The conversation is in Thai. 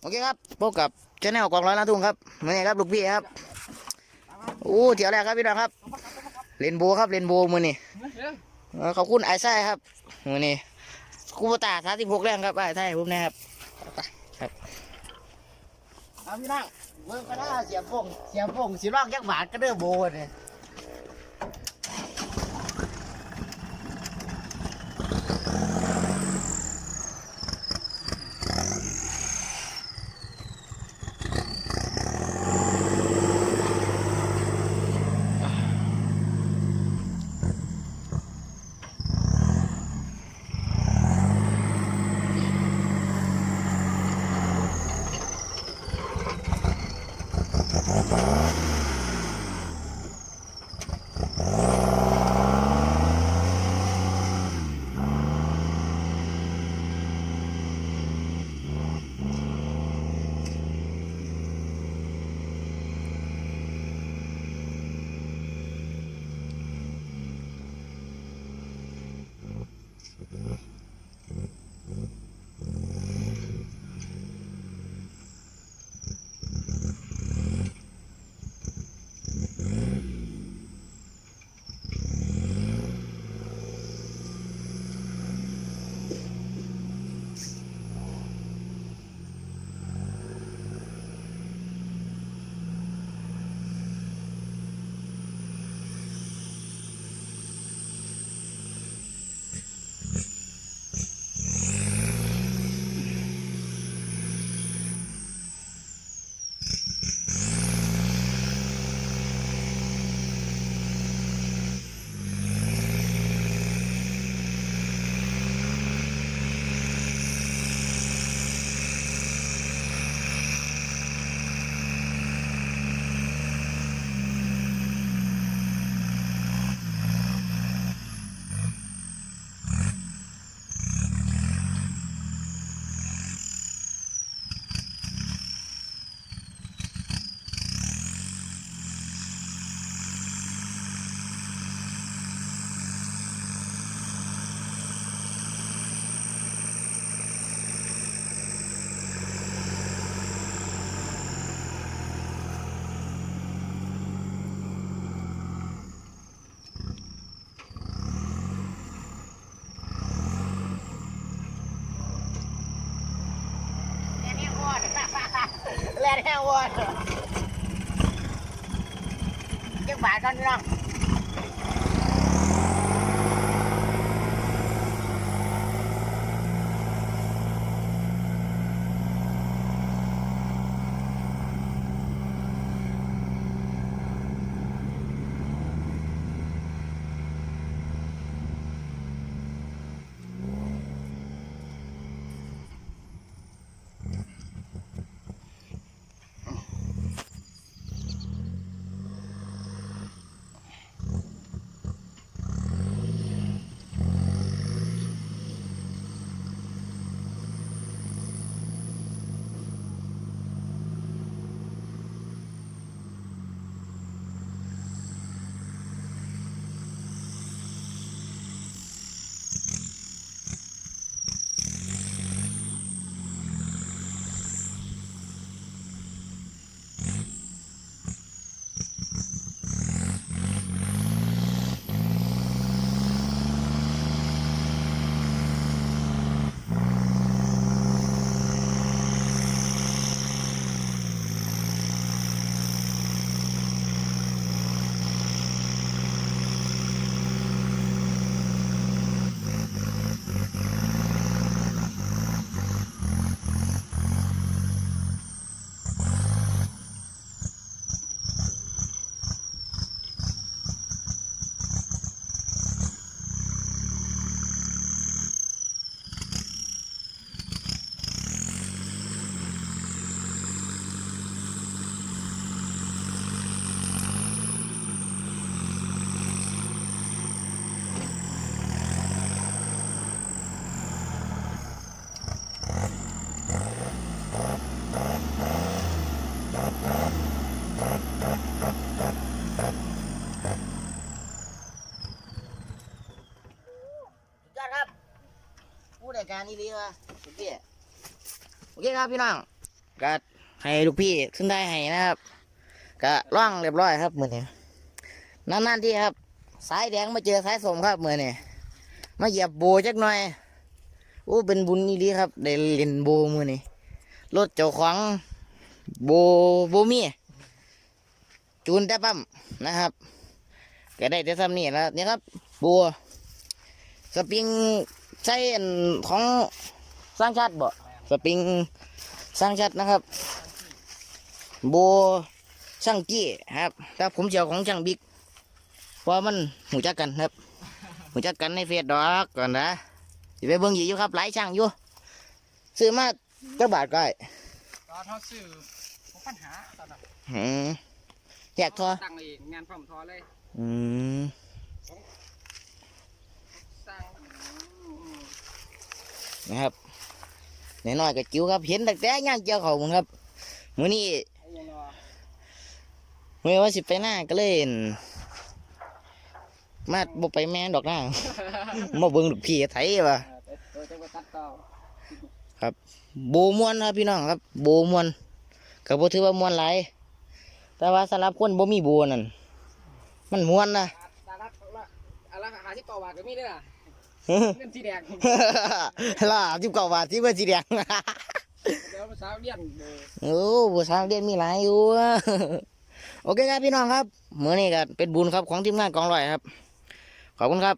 โอเคครับพบกับชาแนลกองร้อยล้านทุ่งครับนี้ครับลูกพี่ครับโอ้เที่ยวแรกครับพี่น้องครับเรนโบครับเรนโบมือนี่ขอบคุณไอ้ไส้ครับมือนี่คูปตาสามสิบหกแรงครับไอ้ไส้ผมนะครับไปครับเอาพี่น้องเบิ่งก็ได้เสียบฟงเสียบฟงสีร่องยักษ์บาทก็เด้อโบเนี่ย แล่นแห้งวอดเก็บบาทก่อนพี่น้อง สุดยอดครับผู้ในการนี่ดีวะโอเคโอเคครับพี่น้องก็ให้ลูกพี่ขึ้นได้ให้นะครับก็ร่องเรียบร้อยครับมือนี้นานๆที่ครับ สายแดงมาเจอสายสมครับมือนี้มาเหยียบโบจักหน่อยโอ้เป็นบุญนี่ดีครับ ได้เล่นโบมือนี้รถเจ้าของ โบโบมีจูนแต่ปั๊มนะครับ ก็ได้แต่ซ้ำนี่แล้วนี่ครับ บัวสปริงใช้อันของสร้างชาติบ่สปริงสร้างชาตินะครับ บัวช่างกี้ครับแต่ผมเจียวของช่างบิ๊กเพราะมันหูจักกันครับหูจักกันในเฟซดอกก่อนนะสิไปเบิ่งอยู่ยู่ครับหลายช่างอยู่ซื้อมาเจ้าบาทก็ได้ตอนเขาซื้อ ปัญหาตอนนั้นหืมอยากทอตั้งเองงานพร้อมทอเลยอืมตั้งนะครับน้อยๆกับจิ๋วครับ เห็นแต่แต่ย่างเจียวเขาหมึงครับมื้อนี้ไอ้ยังรอมื้อว่าสิไปหน้าก็เลยอั่นมาบ่ไปแม่นดอกหน้ามาเบิ่งลูกพี่ไทยว่ะเออตัวจะไปตัดต่อโบม่วนครับพี่น้องครับ โบม่วน ก็บ่ถือว่าม่วนหลายแต่ว่าสำหรับคนบ่มีโบนั่นมันม่วนนะดารักละอะไรหาที่เก่าบาทก็มีด้วยล่ะเงินสีแดงล่ะสิบเก้าบาทที่เพิ่นสิแดงเดี๋ยวภาษาเรียนเออโอ้ผู้สาวเรียนมีหลายอยู่โอเคครับพี่น้องครับมื้อนี้ก็เป็นบุญครับของทีมงานกองร้อยครับ ขอบคุณครับ